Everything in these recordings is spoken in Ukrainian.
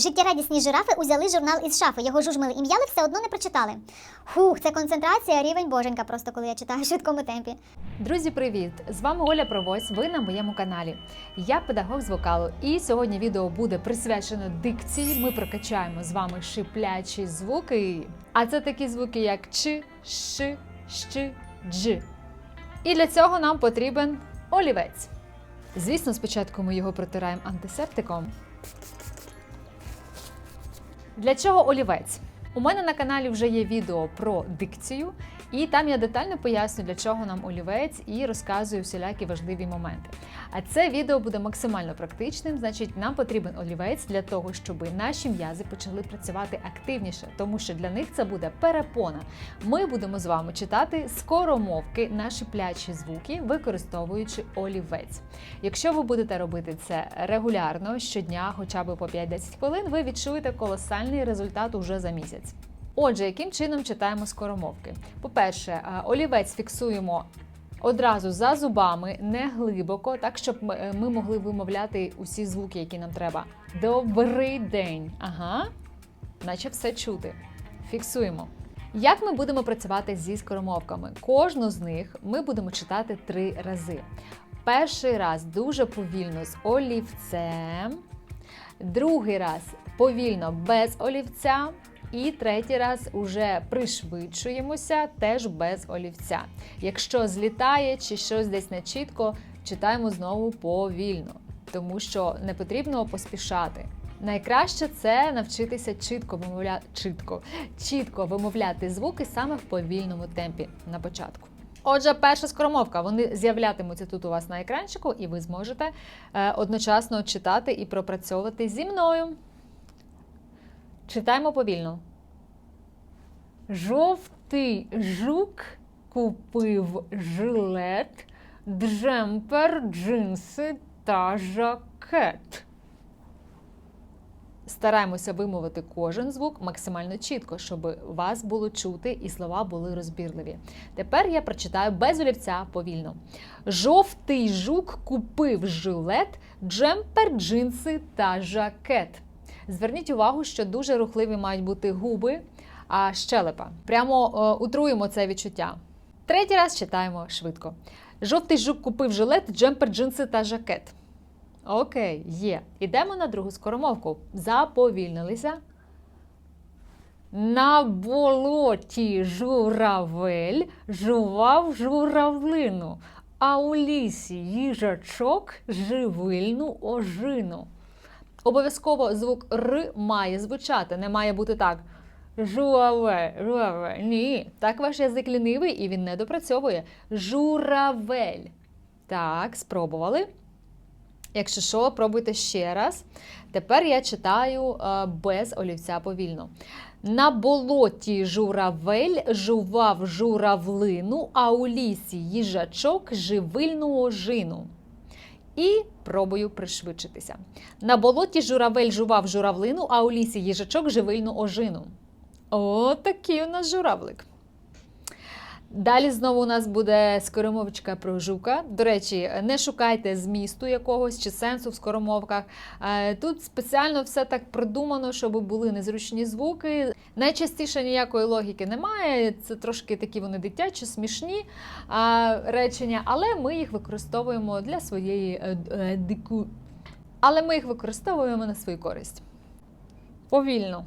Життєрадісні жирафи узяли журнал із шафи. Його жужмили і м'яли, все одно не прочитали. Фух, це концентрація, рівень боженька, просто коли я читаю в швидкому темпі. Друзі, привіт! З вами Оля Провось. Ви на моєму каналі. Я педагог з вокалу, і сьогодні відео буде присвячено дикції. Ми прокачаємо з вами шиплячі звуки. А це такі звуки, як ч, ш, щ, дж. І для цього нам потрібен олівець. Звісно, спочатку ми його протираємо антисептиком. Для чого олівець? У мене на каналі вже є відео про дикцію, і там я детально поясню, для чого нам олівець і розказую всілякі важливі моменти. А це відео буде максимально практичним, значить, нам потрібен олівець для того, щоб наші м'язи почали працювати активніше, тому що для них це буде перепона. Ми будемо з вами читати скоромовки на шиплячі звуки, використовуючи олівець. Якщо ви будете робити це регулярно щодня, хоча б по 5-10 хвилин, ви відчуєте колосальний результат уже за місяць. Отже, яким чином читаємо скоромовки? По-перше, е, олівець фіксуємо одразу за зубами, не глибоко, так щоб е, ми могли вимовляти усі звуки, які нам треба. Добрий день. Ага, наче все чути. Фіксуємо. Як ми будемо працювати зі скоромовками? Кожну з них ми будемо читати три рази. Перший раз дуже повільно з олівцем, другий раз повільно без олівця. І третій раз уже пришвидшуємося теж без олівця. Якщо злітає чи щось десь не чітко, читаємо знову повільно, тому що не потрібно поспішати. Найкраще це навчитися чітко вимовляти чітко, чітко вимовляти звуки саме в повільному темпі на початку. Отже, перша скоромовка. Вони з'являтимуться тут у вас на екранчику, і ви зможете е, одночасно читати і пропрацьовувати зі мною. Читаємо повільно. Жовтий жук купив жилет, джемпер, джинси та жакет. Стараємося вимовити кожен звук максимально чітко, щоб вас було чути і слова були розбірливі. Тепер я прочитаю без олівця повільно. Жовтий жук купив жилет, джемпер, джинси та жакет. Зверніть увагу, що дуже рухливі мають бути губи, а щелепа. Прямо е, утруємо це відчуття. Третій раз читаємо швидко. Жовтий жук купив жилет, джемпер, джинси та жакет. Окей, є. Ідемо на другу скоромовку. Заповільнилися. На болоті журавель жував журавлину, а у лісі їжачок живильну ожину. Обов'язково звук Р має звучати, не має бути так. Журавель, журавель. Ні, так ваш язик лінивий і він не допрацьовує. Журавель. Так, спробували. Якщо що, пробуйте ще раз. Тепер я читаю е, без олівця повільно. На болоті журавель жував журавлину, а у лісі їжачок живильну ожину. І пробую пришвидшитися. На болоті журавель жував журавлину, а у лісі їжачок живильну ожину. О, такий у нас журавлик. Далі знову у нас буде скоромовочка про жука. До речі, не шукайте змісту якогось чи сенсу в скоромовках. Е, Тут спеціально все так продумано, щоб були незручні звуки. Найчастіше ніякої логіки немає. Це трошки такі вони дитячі, смішні речення, але ми їх використовуємо для своєї е, е, дику. Але ми їх використовуємо на свою користь. Повільно.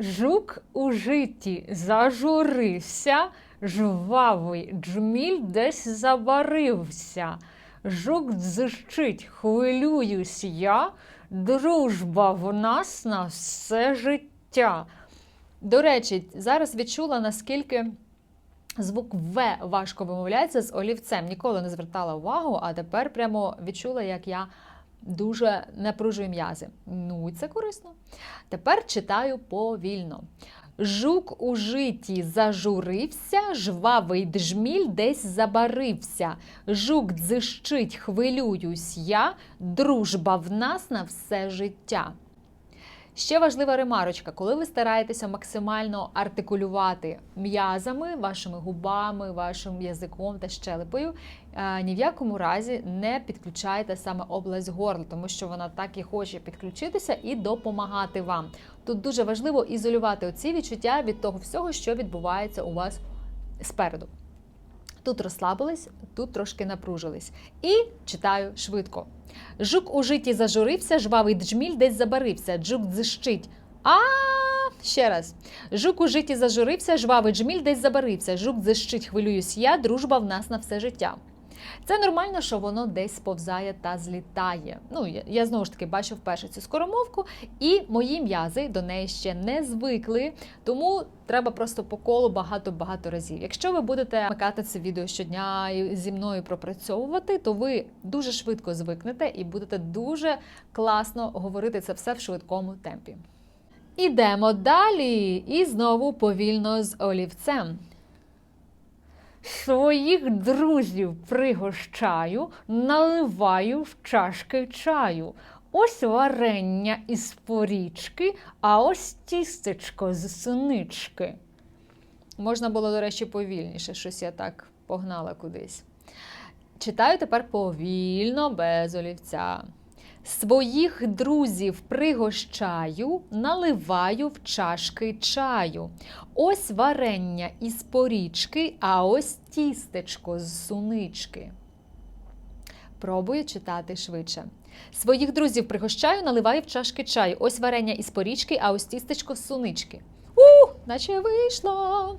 Жук у житті зажурився, жвавий джміль десь забарився. Жук дзищить, хвилююсь я, дружба в нас на все життя. До речі, зараз відчула, наскільки звук В важко вимовляється з олівцем. Ніколи не звертала увагу, а тепер прямо відчула, як я дуже напружую м'язи. Ну, і це корисно. Тепер читаю повільно. Жук у житті зажурився, жвавий джміль десь забарився. Жук дзищить, хвилююсь я, дружба в нас на все життя. Ще важлива ремарочка, коли ви стараєтеся максимально артикулювати м'язами, вашими губами, вашим язиком та щелепою, е, ні в якому разі не підключайте саме область горла, тому що вона так і хоче підключитися і допомагати вам. Тут дуже важливо ізолювати оці відчуття від того всього, що відбувається у вас спереду. Тут розслабились, тут трошки напружились. І читаю швидко. Жук у житті зажурився, жвавий джміль десь забарився, джук дзищить. А ще раз. Жук у житті зажурився, жвавий джміль десь забарився. Жук дзищить, хвилююсь я, дружба в нас на все життя. Це нормально, що воно десь сповзає та злітає. Ну, я, я знову ж таки бачу вперше цю скоромовку, і мої м'язи до неї ще не звикли, тому треба просто по колу багато-багато разів. Якщо ви будете вмикати це відео щодня і зі мною пропрацьовувати, то ви дуже швидко звикнете і будете дуже класно говорити це все в швидкому темпі. Ідемо далі, і знову повільно з олівцем. Своїх друзів пригощаю, наливаю в чашки чаю. Ось варення із порічки, а ось тістечко з сунички. Можна було, до речі, повільніше, щось я так погнала кудись. Читаю тепер повільно, без олівця. Своїх друзів пригощаю, наливаю в чашки чаю. Ось варення із порічки, а ось тістечко з сунички. Пробую читати швидше. Своїх друзів пригощаю, наливаю в чашки чаю. Ось варення із порічки, а ось тістечко з сунички. У, наче вийшло.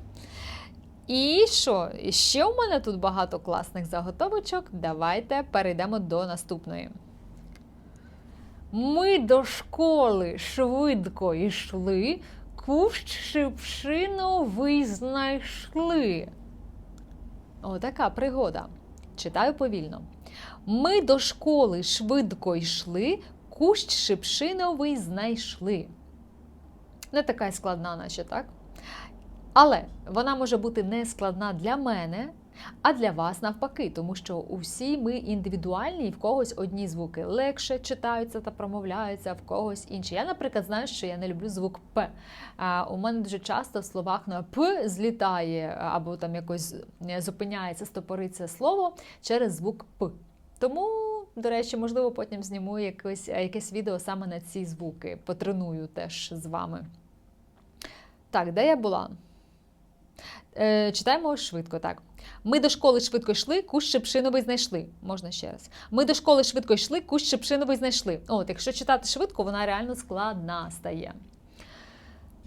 І що? Ще у мене тут багато класних заготовочок. Давайте перейдемо до наступної. Ми до школи швидко йшли, кущ шипшиновий знайшли. Отака пригода. Читаю повільно. Ми до школи швидко йшли, кущ шипшиновий знайшли. Не така складна, наче так? Але вона може бути не складна для мене, а для вас навпаки, тому що усі ми індивідуальні, і в когось одні звуки легше читаються та промовляються, а в когось інші. Я, наприклад, знаю, що я не люблю звук П. А, у мене дуже часто в словах на П злітає або там якось зупиняється, стопориться слово через звук П. Тому, до речі, можливо, потім зніму якесь, якесь відео саме на ці звуки. Потреную теж з вами. Так, де я була? Е, читаємо швидко, так. Ми до школи швидко йшли, кущ шипшиновий знайшли. Можна ще раз. Ми до школи швидко йшли, кущ шипшиновий знайшли. От, якщо читати швидко, вона реально складна стає.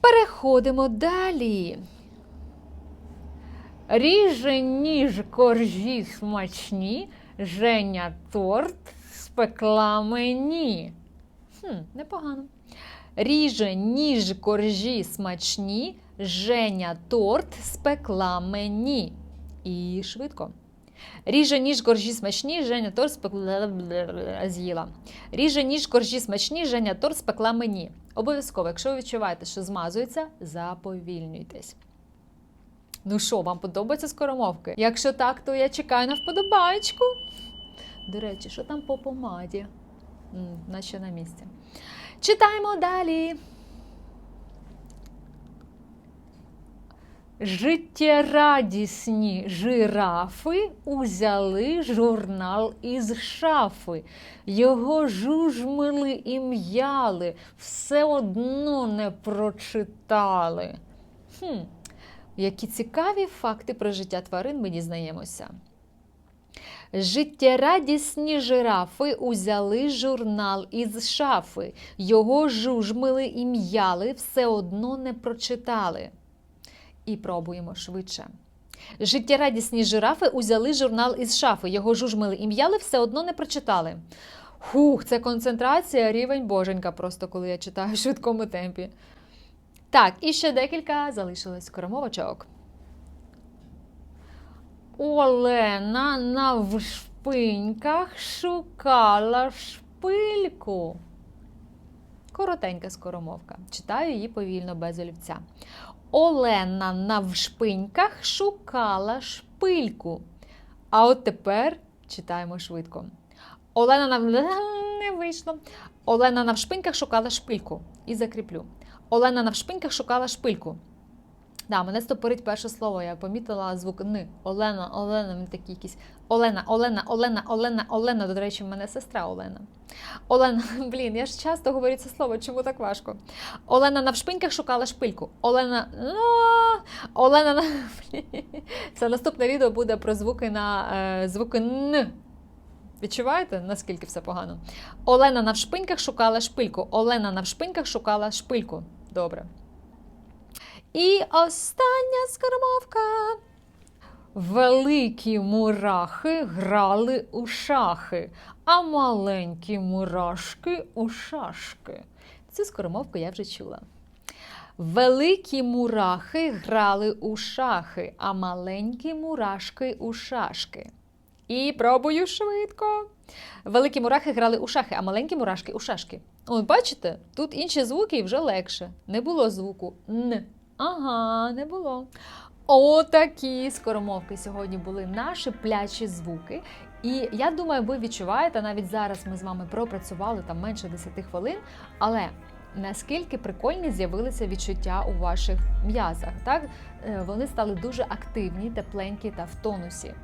Переходимо далі. Ріже ніж коржі смачні, Женя торт спекла мені. Хм, непогано. Ріже ніж коржі смачні, Женя торт спекла мені. І швидко. Ріже ніж коржі смачні, Женя торт спекла з'їла. Ріже ніж коржі смачні, Женя торт спекла мені. Обов'язково, якщо ви відчуваєте, що змазується, заповільнюйтесь. Ну що, вам подобаються скоромовки? Якщо так, то я чекаю на вподобайку. До речі, що там по помаді? М, наче на місці. Читаємо далі. Життєрадісні жирафи узяли журнал із шафи. Його жужмили і м'яли, все одно не прочитали. Хм, які цікаві факти про життя тварин ми дізнаємося. Життєрадісні жирафи узяли журнал із шафи. Його жужмили і м'яли, все одно не прочитали. І пробуємо швидше. Життєрадісні жирафи узяли журнал із шафи. Його жужмили і м'яли, все одно не прочитали. Хух, це концентрація, рівень боженька, просто коли я читаю в швидкому темпі. Так, і ще декілька залишилось скоромовочок. Олена навшпиньках шукала шпильку. Коротенька скоромовка. Читаю її повільно без олівця. Олена навшпиньках шукала шпильку. А от тепер читаємо швидко. Олена на не вийшло. Олена навшпиньках шукала шпильку. І закріплю. Олена навшпиньках шукала шпильку. Да, мене стопорить перше слово. Я помітила звук Н. Олена, Олена, він такий якийсь. Олена, Олена, Олена, Олена, Олена. До речі, в мене сестра Олена. Олена, блін, я ж часто говорю це слово, чому так важко? Олена навшпиньках шукала шпильку. Олена. А, Олена. на-. Це наступне відео буде про звуки на е, звуки Н. Відчуваєте, наскільки все погано? Олена навшпиньках шукала шпильку. Олена навшпиньках шукала шпильку. Добре. І остання скормовка. Великі мурахи грали у шахи, а маленькі мурашки у шашки. Цю скоромовку я вже чула. Великі мурахи грали у шахи, а маленькі мурашки у шашки. І пробую швидко. Великі мурахи грали у шахи, а маленькі мурашки у шашки. От бачите, тут інші звуки і вже легше. Не було звуку Н. Ага, не було. Отакі скоромовки сьогодні були наші плячі звуки. І я думаю, ви відчуваєте, навіть зараз ми з вами пропрацювали там менше 10 хвилин, але наскільки прикольні з'явилися відчуття у ваших м'язах. Так? Е, Вони стали дуже активні, тепленькі та в тонусі.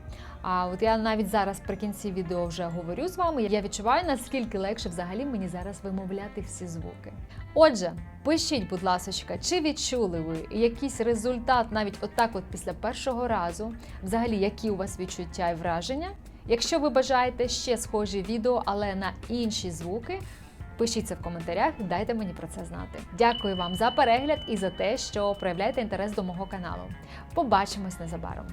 А от я навіть зараз при кінці відео вже говорю з вами. Я відчуваю, наскільки легше взагалі мені зараз вимовляти всі звуки. Отже, пишіть, будь ласка, чи відчули ви якийсь результат навіть отак, от після першого разу, взагалі, які у вас відчуття і враження? Якщо ви бажаєте ще схожі відео, але на інші звуки, пишіть це в коментарях, дайте мені про це знати. Дякую вам за перегляд і за те, що проявляєте інтерес до мого каналу. Побачимось незабаром.